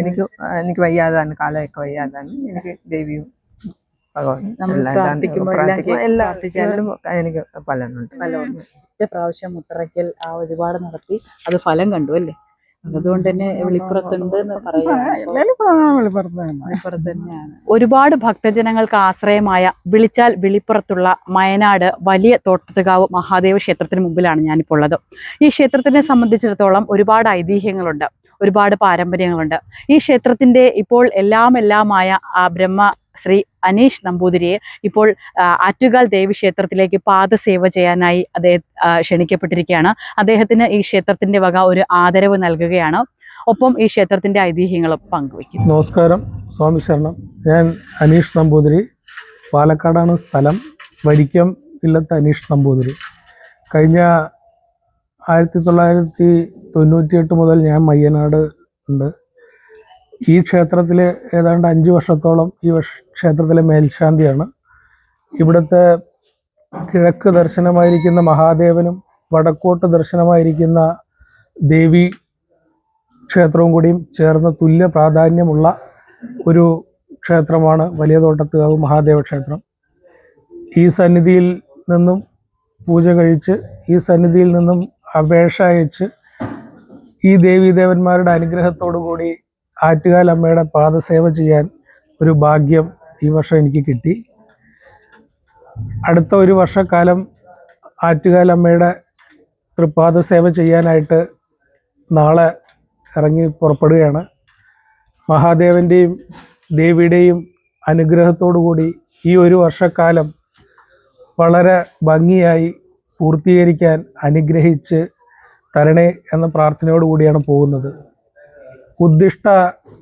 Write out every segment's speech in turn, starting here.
എനിക്ക് എനിക്ക് വയ്യാതാണ് കാലമൊക്കെ വയ്യാതാണ്. എനിക്ക് ദേവിയും എനിക്ക് ഫലമുണ്ട്. ഫലമുണ്ട്. ഒറ്റ പ്രാവശ്യം മുത്തറയ്ക്കൽ ആ ഒരുപാട് നടത്തി. അത് ഫലം കണ്ടു അല്ലേ? അതുകൊണ്ട് തന്നെ വെളിപ്പുറത്തുണ്ട് എന്ന് തന്നെയാണ്. ഒരുപാട് ഭക്തജനങ്ങൾക്ക് ആശ്രയമായ വിളിച്ചാൽ വിളിപ്പുറത്തുള്ള മയനാട് വലിയ തോട്ടത്തുകാവ് മഹാദേവ ക്ഷേത്രത്തിന് മുമ്പിലാണ് ഞാനിപ്പോൾ ഉള്ളത്. ഈ ക്ഷേത്രത്തിനെ സംബന്ധിച്ചിടത്തോളം ഒരുപാട് ഐതിഹ്യങ്ങളുണ്ട്. ഒരുപാട് പാരമ്പര്യങ്ങളുണ്ട്. ഈ ക്ഷേത്രത്തിന്റെ ഇപ്പോൾ എല്ലാം എല്ലാമായ ആ ബ്രഹ്മ ശ്രീ അനീഷ് നമ്പൂതിരിയെ ഇപ്പോൾ ആറ്റുകാൽ ദേവി ക്ഷേത്രത്തിലേക്ക് പാദസേവ ചെയ്യാനായി അദ്ദേഹം ക്ഷണിക്കപ്പെട്ടിരിക്കുകയാണ്. അദ്ദേഹത്തിന് ഈ ക്ഷേത്രത്തിന്റെ വക ഒരു ആദരവ് നൽകുകയാണ്. ഒപ്പം ഈ ക്ഷേത്രത്തിന്റെ ഐതിഹ്യങ്ങളും പങ്കുവയ്ക്കും നമസ്കാരം. സ്വാമി ശരണം. ഞാൻ അനീഷ് നമ്പൂതിരി. പാലക്കാടാണ് സ്ഥലം. വരിക്കം ഇല്ലത്ത് അനീഷ് നമ്പൂതിരി. കഴിഞ്ഞ ആയിരത്തി തൊള്ളായിരത്തി തൊണ്ണൂറ്റിയെട്ട് മുതൽ ഞാൻ മയ്യനാട് ഉണ്ട്. ഈ ക്ഷേത്രത്തിൽ ഏതാണ്ട് അഞ്ച് വർഷത്തോളം ഈ ക്ഷേത്രത്തിലെ മേൽശാന്തിയാണ്. ഇവിടുത്തെ കിഴക്ക് ദർശനമായിരിക്കുന്ന മഹാദേവനും വടക്കോട്ട് ദർശനമായിരിക്കുന്ന ദേവി ക്ഷേത്രവും കൂടിയും ചേർന്ന തുല്യ പ്രാധാന്യമുള്ള ഒരു ക്ഷേത്രമാണ് വലിയ തോട്ടത്തുകാവ് മഹാദേവ ക്ഷേത്രം. ഈ സന്നിധിയിൽ നിന്നും പൂജ കഴിച്ച് ഈ സന്നിധിയിൽ നിന്നും അപേക്ഷ അയച്ച് ഈ ദേവീദേവന്മാരുടെ അനുഗ്രഹത്തോടു കൂടി ആറ്റുകാൽ അമ്മയുടെ പാദസേവ ചെയ്യാൻ ഒരു ഭാഗ്യം ഈ വർഷം എനിക്ക് കിട്ടി. അടുത്ത ഒരു വർഷക്കാലം ആറ്റുകാൽ അമ്മയുടെ തൃപ്പാദ സേവ ചെയ്യാനായിട്ട് നാളെ ഇറങ്ങി പുറപ്പെടുകയാണ്. മഹാദേവന്റെയും ദേവിയുടെയും അനുഗ്രഹത്തോടു കൂടി ഈ ഒരു വർഷക്കാലം വളരെ ഭംഗിയായി പൂർത്തീകരിക്കാൻ അനുഗ്രഹിച്ച് തരണേ എന്ന പ്രാർത്ഥനയോട് കൂടിയാണ് പോകുന്നത്. ഉദ്ദിഷ്ട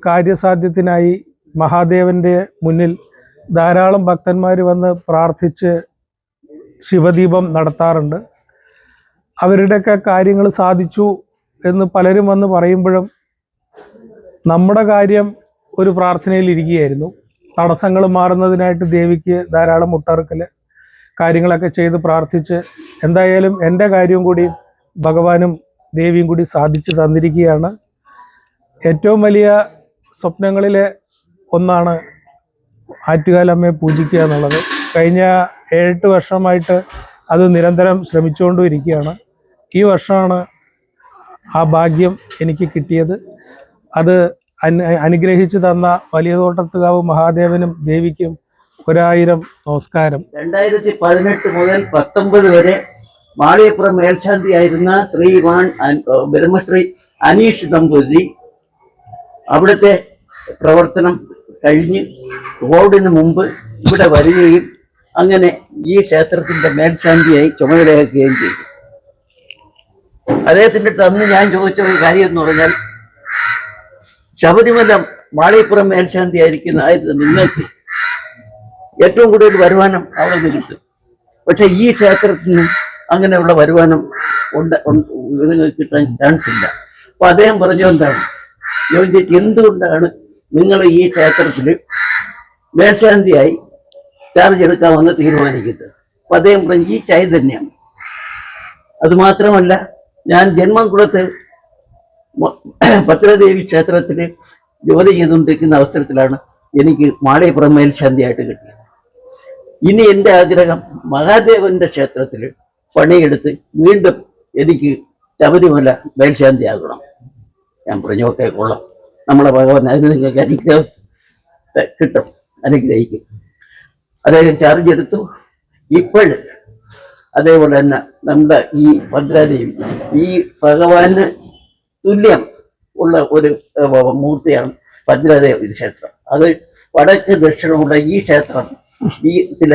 കാര്യസാധ്യത്തിനായി മഹാദേവന്റെ മുന്നിൽ ധാരാളം ഭക്തന്മാർ വന്ന് പ്രാർത്ഥിച്ച് ശിവദീപം നടത്താറുണ്ട്. അവരുടെയൊക്കെ കാര്യങ്ങൾ സാധിച്ചു എന്ന് പലരും വന്ന് പറയുമ്പോഴും നമ്മുടെ കാര്യം ഒരു പ്രാർത്ഥനയിൽ ഇരിക്കുകയായിരുന്നു. തടസ്സങ്ങൾ മാറുന്നതിനായിട്ട് ദേവിക്ക് ധാരാളം മുട്ടറുക്കൽ കാര്യങ്ങളൊക്കെ ചെയ്ത് പ്രാർത്ഥിച്ച് എന്തായാലും എന്റെ കാര്യവും കൂടി ഭഗവാനും ദേവിയും കൂടി സാധിച്ചു തന്നിരിക്കുകയാണ്. ഏറ്റവും വലിയ സ്വപ്നങ്ങളിലെ ഒന്നാണ് ആറ്റുകാലമ്മയെ പൂജിക്കുക എന്നുള്ളത്. കഴിഞ്ഞ ഏഴെട്ട് വർഷമായിട്ട് അത് നിരന്തരം ശ്രമിച്ചുകൊണ്ടിരിക്കുകയാണ് ഈ വർഷമാണ് ആ ഭാഗ്യം എനിക്ക് കിട്ടിയത്. അത് അനുഗ്രഹിച്ചു തന്ന വലിയ തോട്ടത്തുകാവ് മഹാദേവനും ദേവിക്കും ഒരായിരം നമസ്കാരം. രണ്ടായിരത്തി പതിനെട്ട് മുതൽ പത്തൊമ്പത് വരെ മാളിയപ്പുറം മേൽശാന്തിയായിരുന്ന ശ്രീമാൻ വാൻ ബ്രഹ്മശ്രീ അനീഷ് നമ്പൂതിരി അവിടുത്തെ പ്രവർത്തനം കഴിഞ്ഞ് റോഡിന് മുമ്പ് ഇവിടെ വരികയും അങ്ങനെ ഈ ക്ഷേത്രത്തിന്റെ മേൽശാന്തിയായി ചുമതലയാക്കുകയും ചെയ്തു. അദ്ദേഹത്തിന്റെ അടുത്ത് അന്ന് ഞാൻ ചോദിച്ച ഒരു കാര്യം എന്ന് പറഞ്ഞാൽ ശബരിമല മാളിയപ്പുറം മേൽശാന്തി ആയിരുന്നു നിങ്ങൾക്ക് ഏറ്റവും കൂടുതൽ വരുമാനം അവിടെ നിന്ന് കിട്ടും. പക്ഷെ ഈ ക്ഷേത്രത്തിന് അങ്ങനെയുള്ള വരുമാനം ഉണ്ട് ഉണ്ട് കിട്ടാൻ ചാൻസ് ഇല്ല. അപ്പൊ അദ്ദേഹം പറഞ്ഞു എന്താണ്? ചോദിച്ചിട്ട് എന്തുകൊണ്ടാണ് നിങ്ങൾ ഈ ക്ഷേത്രത്തിൽ മേൽശാന്തിയായി ചാർജ് എടുക്കാമെന്ന് തീരുമാനിക്കുന്നത്? അപ്പൊ അദ്ദേഹം പറഞ്ഞു ഈ ചൈതന്യം അതുമാത്രമല്ല ഞാൻ കൊടുത്ത് പത്രദേവി ക്ഷേത്രത്തിൽ ജോലി ചെയ്തുകൊണ്ടിരിക്കുന്ന അവസരത്തിലാണ് എനിക്ക് മാളിയപ്പുറം മേൽശാന്തിയായിട്ട് കിട്ടിയത്. ഇനി എന്റെ ആഗ്രഹം മഹാദേവന്റെ ക്ഷേത്രത്തിൽ പണിയെടുത്ത് വീണ്ടും എനിക്ക് ശബരിമല മേൽശാന്തിയാകണം. ഞാൻ പറഞ്ഞു ഓക്കെ കൊള്ളാം. നമ്മളെ ഭഗവാൻ അതിന് നിങ്ങൾക്ക് അനുഗ്രഹം കിട്ടും അനുഗ്രഹിക്കും. അദ്ദേഹം ചാർജ് എടുത്തു. ഇപ്പോൾ അതേപോലെ തന്നെ നമ്മുടെ ഈ ഭദ്രാലയം ഈ ഭഗവാന് തുല്യം ഉള്ള ഒരു മൂർത്തിയാണ് ഭദ്രദേവി ക്ഷേത്രം. അത് വടക്ക് ദക്ഷിണമുള്ള ഈ ക്ഷേത്രം ഈ ചില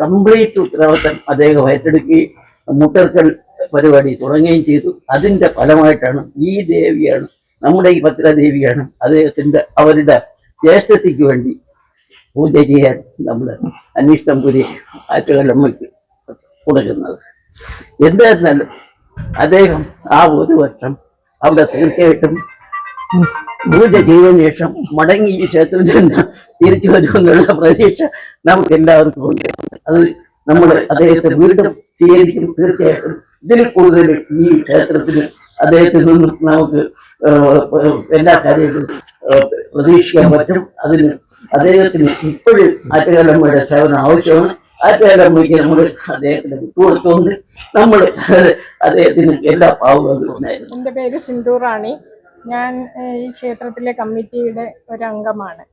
കംപ്ലീറ്റ് ഉത്തരവാദിത്തം അദ്ദേഹം ഏറ്റെടുക്കുകയും മുട്ടർക്കൽ പരിപാടി തുടങ്ങുകയും ചെയ്തു. അതിന്റെ ഫലമായിട്ടാണ് ഈ ദേവിയാണ് നമ്മുടെ ഈ ഭദ്രദേവിയാണ് അദ്ദേഹത്തിന്റെ അവരുടെ ജ്യേഷ്ഠത്തിക്ക് വേണ്ടി പൂജ ചെയ്യാൻ നമ്മൾ അന്വേഷണം പുരി ആറ്റുകല്ലമ്മയ്ക്ക് കൊടുക്കുന്നത് എന്തായിരുന്നാലും അദ്ദേഹം ആ ഒരു വർഷം അവിടെ തീർച്ചയായിട്ടും പൂജ ചെയ്തതിനു ശേഷം മടങ്ങി ഈ ക്ഷേത്രത്തിൽ നിന്ന് തിരിച്ചു വരുമെന്നുള്ള പ്രതീക്ഷ നമുക്ക് എല്ലാവർക്കും ഉണ്ട്. അത് നമ്മൾ അദ്ദേഹത്തെ വീണ്ടും സ്വീകരിക്കും തീർച്ചയായിട്ടും. ഇതിൽ കൂടുതൽ ഈ ക്ഷേത്രത്തിന് അദ്ദേഹത്തിൽ നിന്നും നമുക്ക് എല്ലാ കാര്യങ്ങളും പ്രതീക്ഷിക്കാൻ പറ്റും. അതിന് അദ്ദേഹത്തിന് ഇപ്പോഴും ആറ്റുകാലമ്മയുടെ സേവനം ആവശ്യമാണ്. ആറ്റുകാലമ്മയ്ക്ക് നമ്മൾ അദ്ദേഹത്തിന് വിട്ടുകൊടുത്തുകൊണ്ട് നമ്മൾ അദ്ദേഹത്തിന് എല്ലാ പാവുകളും ഉണ്ടായിരുന്നു. എന്റെ പേര് സിന്ധു റാണി. ഞാൻ ഈ ക്ഷേത്രത്തിലെ കമ്മിറ്റിയുടെ ഒരംഗമാണ്.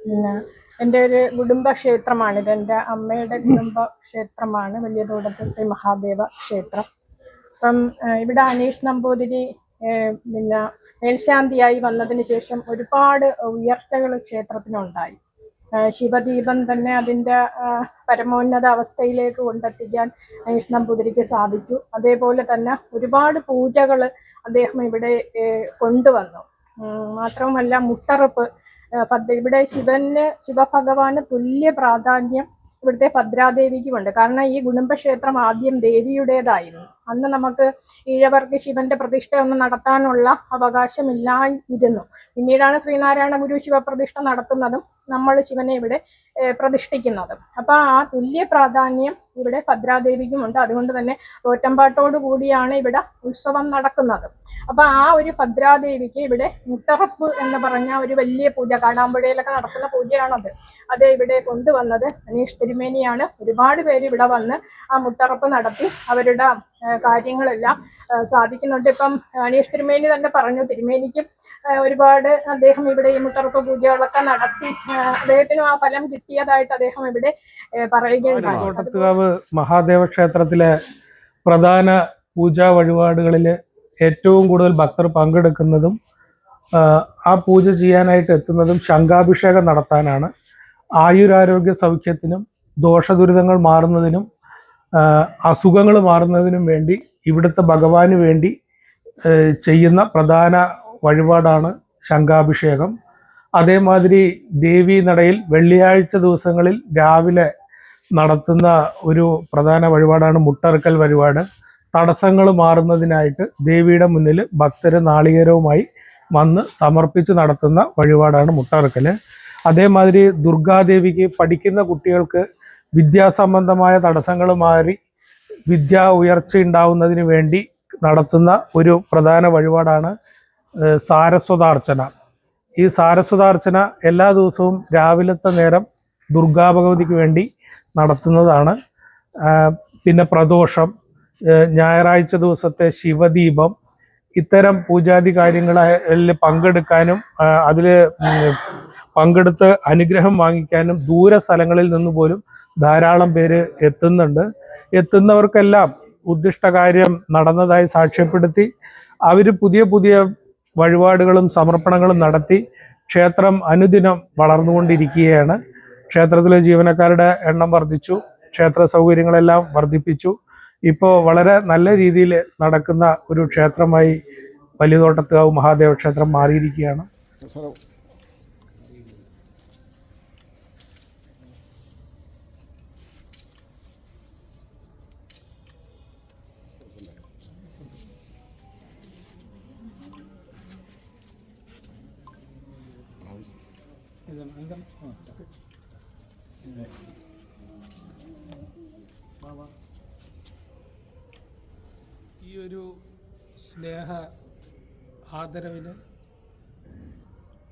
പിന്നെ എന്റെ ഒരു കുടുംബ ക്ഷേത്രമാണിത് എന്റെ അമ്മയുടെ കുടുംബ ക്ഷേത്രമാണ് വലിയ തോടത്ത് ശ്രീ മഹാദേവ ക്ഷേത്രം. അപ്പം ഇവിടെ അനീഷ് നമ്പൂതിരി പിന്നെ മേൽശാന്തിയായി വന്നതിന് ശേഷം ഒരുപാട് ഉയർച്ചകൾ ക്ഷേത്രത്തിനുണ്ടായി. ശിവദീപം തന്നെ അതിന്റെ പരമോന്നത അവസ്ഥയിലേക്ക് കൊണ്ടെത്തിക്കാൻ അനീഷ് നമ്പൂതിരിക്ക് സാധിച്ചു. അതേപോലെ തന്നെ ഒരുപാട് പൂജകൾ അദ്ദേഹം ഇവിടെ കൊണ്ടുവന്നു. മാത്രവുമല്ല മുട്ടറപ്പ് ഇവിടെ ശിവന് ശിവഭഗവാന് തുല്യ പ്രാധാന്യം ഇവിടുത്തെ ഭദ്രാദേവിക്കുമുണ്ട്. കാരണം ഈ ഗുണുംബക്ഷേത്രം ആദ്യം ദേവിയുടേതായിരുന്നു. അന്ന് നമുക്ക് ഈഴവർക്ക് ശിവന്റെ പ്രതിഷ്ഠ ഒന്നും നടത്താനുള്ള അവകാശമില്ലായിരുന്നു. പിന്നീടാണ് ശ്രീനാരായണ ഗുരു ശിവപ്രതിഷ്ഠ നടത്തുന്നതും നമ്മൾ ശിവനെ ഇവിടെ പ്രതിഷ്ഠിക്കുന്നതും. അപ്പൊ ആ തുല്യ പ്രാധാന്യം ഇവിടെ ഭദ്രാദേവിക്കുമുണ്ട് അതുകൊണ്ട് തന്നെ തോറ്റമ്പാട്ടോടു കൂടിയാണ് ഇവിടെ ഉത്സവം നടക്കുന്നത്. അപ്പൊ ആ ഒരു ഭദ്രാദേവിക്ക് ഇവിടെ മുട്ടറപ്പ് എന്ന് പറഞ്ഞ ഒരു വലിയ പൂജ കാടാമ്പുഴയിലൊക്കെ നടക്കുന്ന പൂജയാണത്. അത് ഇവിടെ കൊണ്ടുവന്നത് അനീഷ് തിരുമേനിയാണ്. ഒരുപാട് പേര് ഇവിടെ വന്ന് ആ മുത്തറപ്പ് നടത്തി അവരുടെ കാര്യങ്ങളെല്ലാം സാധിക്കുന്നുണ്ട്. ഇപ്പം അനീഷ് തിരുമേനി തന്നെ പറഞ്ഞു തിരുമേനിക്കും ഒരുപാട് അദ്ദേഹം ഇവിടെ ഈ മുത്തറപ്പ് പൂജകളൊക്കെ നടത്തി അദ്ദേഹത്തിനും ആ ഫലം കിട്ടിയതായിട്ട് അദ്ദേഹം ഇവിടെ പറയുകയുണ്ടായി മഹാദേവ ക്ഷേത്രത്തിലെ പ്രധാന പൂജാ വഴിപാടുകളിൽ ഏറ്റവും കൂടുതൽ ഭക്തർ പങ്കെടുക്കുന്നതും ആ, ആ പൂജ ചെയ്യാനായിട്ട് എത്തുന്നതും ശംഖാഭിഷേകം നടത്താനാണ്. ആയുരാരോഗ്യ സൗഖ്യത്തിനും ദോഷദുരിതങ്ങൾ മാറുന്നതിനും അസുഖങ്ങൾ മാറുന്നതിനും വേണ്ടി ഇവിടുത്തെ ഭഗവാന് വേണ്ടി ചെയ്യുന്ന പ്രധാന വഴിപാടാണ് ശംഖാഭിഷേകം. അതേമാതിരി ദേവി നടയിൽ വെള്ളിയാഴ്ച ദിവസങ്ങളിൽ രാവിലെ നടത്തുന്ന ഒരു പ്രധാന വഴിപാടാണ് മുട്ടറുക്കൽ വഴിപാട്. തടസ്സങ്ങൾ മാറുന്നതിനായിട്ട് ദേവിയുടെ മുന്നിൽ ഭക്തർ നാളികേരവുമായി വന്ന് സമർപ്പിച്ച് നടത്തുന്ന വഴിപാടാണ് മുട്ടറുക്കൽ അതേമാതിരി ദുർഗാദേവിക്ക് പഠിക്കുന്ന കുട്ടികൾക്ക് വിദ്യാസംബന്ധമായ തടസ്സങ്ങൾ മാറി വിദ്യാ ഉയർച്ച ഉണ്ടാവുന്നതിന് വേണ്ടി നടത്തുന്ന ഒരു പ്രധാന വഴിപാടാണ് സാരസ്വതാർച്ചന. ഈ സാരസ്വതാർച്ചന എല്ലാ ദിവസവും രാവിലത്തെ നേരം ദുർഗാഭഗവതിക്ക് വേണ്ടി നടത്തുന്നതാണ്. പിന്നെ പ്രദോഷം ഞായറാഴ്ച ദിവസത്തെ ശിവദീപം ഇത്തരം പൂജാതി കാര്യങ്ങളിൽ പങ്കെടുക്കാനും അതിൽ പങ്കെടുത്ത് അനുഗ്രഹം വാങ്ങിക്കാനും ദൂര സ്ഥലങ്ങളിൽ നിന്ന് പോലും ധാരാളം പേര് എത്തുന്നുണ്ട്. എത്തുന്നവർക്കെല്ലാം ഉദ്ദിഷ്ട കാര്യം നടന്നതായി സാക്ഷ്യപ്പെടുത്തി അവർ പുതിയ പുതിയ വഴിപാടുകളും സമർപ്പണങ്ങളും നടത്തി ക്ഷേത്രം അനുദിനം വളർന്നുകൊണ്ടിരിക്കുകയാണ്. ക്ഷേത്രത്തിലെ ജീവനക്കാരുടെ എണ്ണം വർദ്ധിച്ചു ക്ഷേത്ര സൗകര്യങ്ങളെല്ലാം വർദ്ധിപ്പിച്ചു. ഇപ്പോൾ വളരെ നല്ല രീതിയിൽ നടക്കുന്ന ഒരു ക്ഷേത്രമായി വലിയതോട്ടത്തുകാവ് മഹാദേവ ക്ഷേത്രം മാറിയിരിക്കുകയാണ്. ഈ ഒരു സ്നേഹ ആദരവിന്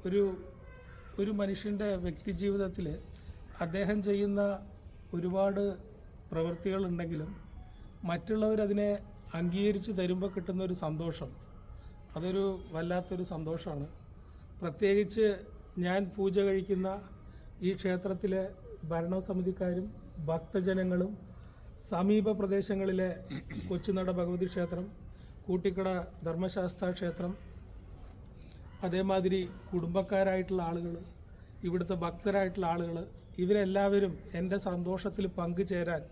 ഒരു ഒരു മനുഷ്യന്റെ വ്യക്തി ജീവിതത്തിൽ അദ്ദേഹം ചെയ്യുന്ന ഒരുപാട് പ്രവൃത്തികളുണ്ടെങ്കിലും മറ്റുള്ളവരതിനെ അംഗീകരിച്ച് തരുമ്പോൾ കിട്ടുന്ന ഒരു സന്തോഷം. അതൊരു വല്ലാത്തൊരു സന്തോഷമാണ്. പ്രത്യേകിച്ച് ഞാൻ പൂജ കഴിക്കുന്ന ഈ ക്ഷേത്രത്തിലെ ഭരണസമിതിക്കാരും ഭക്തജനങ്ങളും സമീപ പ്രദേശങ്ങളിലെ കൊച്ചുനട ഭഗവതി ക്ഷേത്രം കൂട്ടിക്കട ധർമ്മശാസ്ത്ര ക്ഷേത്രം അതേമാതിരി കുടുംബക്കാരായിട്ടുള്ള ആളുകൾ ഇവിടുത്തെ ഭക്തരായിട്ടുള്ള ആളുകൾ ഇവരെല്ലാവരും എന്റെ സന്തോഷത്തിൽ പങ്കുചേരാൻ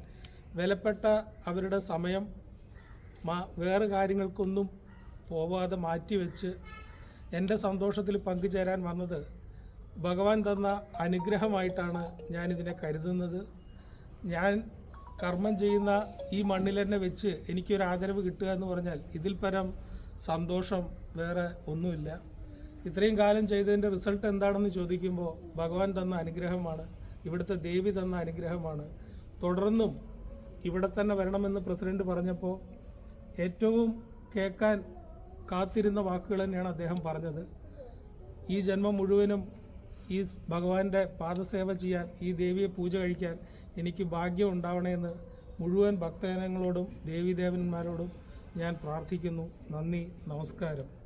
വിലപ്പെട്ട അവരുടെ സമയം വേറെ കാര്യങ്ങൾക്കൊന്നും പോവാതെ മാറ്റിവെച്ച് എന്റെ സന്തോഷത്തിൽ പങ്കുചേരാൻ വന്നത് ഭഗവാൻ തന്ന അനുഗ്രഹമായിട്ടാണ് ഞാനിതിനെ കരുതുന്നത്. ഞാൻ കർമ്മം ചെയ്യുന്ന ഈ മണ്ണിൽ തന്നെ വെച്ച് എനിക്കൊരു ആദരവ് കിട്ടുക എന്ന് പറഞ്ഞാൽ ഇതിൽ പരം സന്തോഷം വേറെ ഒന്നുമില്ല. ഇത്രയും കാലം ചെയ്തതിന്റെ റിസൾട്ട് എന്താണെന്ന് ചോദിക്കുമ്പോൾ ഭഗവാൻ തന്ന അനുഗ്രഹമാണ് ഇവിടുത്തെ ദേവി തന്ന അനുഗ്രഹമാണ്. തുടർന്നും ഇവിടെ തന്നെ വരണമെന്ന് പ്രസിഡന്റ് പറഞ്ഞപ്പോൾ ഏറ്റവും കേൾക്കാൻ കാത്തിരുന്ന വാക്കുകൾ തന്നെയാണ് അദ്ദേഹം പറഞ്ഞത്. ഈ ജന്മം മുഴുവനും ഈ ഭഗവാന്റെ പാദസേവ ചെയ്യാൻ ഈ ദേവിയെ പൂജ കഴിക്കാൻ എനിക്ക് ഭാഗ്യം ഉണ്ടാവണമെന്ന് മുഴുവൻ ഭക്തജനങ്ങളോടും ദേവീദേവന്മാരോടും ഞാൻ പ്രാർത്ഥിക്കുന്നു. നന്ദി നമസ്കാരം.